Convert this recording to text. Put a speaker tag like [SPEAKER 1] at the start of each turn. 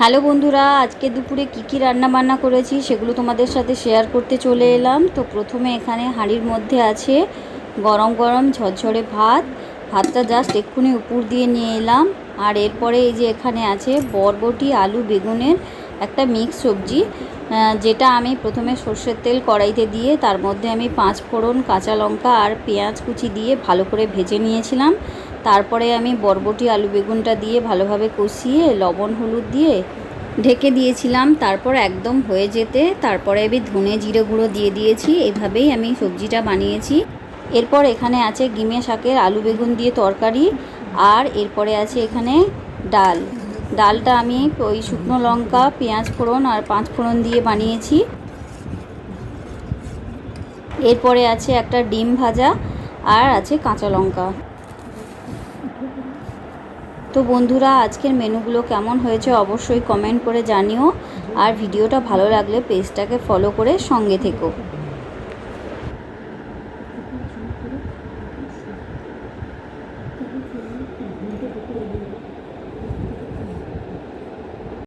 [SPEAKER 1] Hello বন্ধুরা, আজকে দুপুরে কী কী রান্না বান্না করেছি সেগুলো তোমাদের সাথে শেয়ার করতে চলে এলাম। তো প্রথমে এখানে হাঁড়ির মধ্যে আছে গরম গরম ঝরঝরে ভাত। ভাতটা জাস্ট এক্ষুনি উপর দিয়ে নিয়ে এলাম। আর এরপরে এই যে এখানে আছে বরবটি, আলু, বেগুনের একটা মিক্স সবজি। যেটা আমি প্রথমে সর্ষের তেল কড়াইতে দিয়ে, তার মধ্যে আমি পাঁচ ফোড়ন কাঁচা লঙ্কা আর পেঁয়াজ কুচি দিয়ে ভালো করে ভেজে নিয়েছিলাম। তারপরে আমি বরবটি আলু বেগুনটা দিয়ে ভালোভাবে কষিয়ে, লবণ, হলুদ দিয়ে ঢেকে দিয়েছিলাম। তারপর একদম হয়ে যেতে, তারপরে আমি ধনে জিরে গুঁড়ো দিয়ে দিয়েছি, এভাবেই আমি সবজিটা বানিয়েছি। এরপর এখানে আছে গিমে শাকের আলু বেগুন দিয়ে তরকারি, আর এরপরে আছে এখানে ডাল। ডালটা আমি ওই শুকনো লঙ্কা, পেঁয়াজ ফোড়ন আর পাঁচ ফোড়ন দিয়ে বানিয়েছি। এরপরে আছে একটা ডিম ভাজা আর আছে কাঁচা লঙ্কা। তো বন্ধুরা, আজকের মেনুগুলো কেমন হয়েছে অবশ্যই কমেন্ট করে জানিও। আর ভিডিওটা ভালো লাগলে পেজটাকে ফলো করে সঙ্গে থেকো।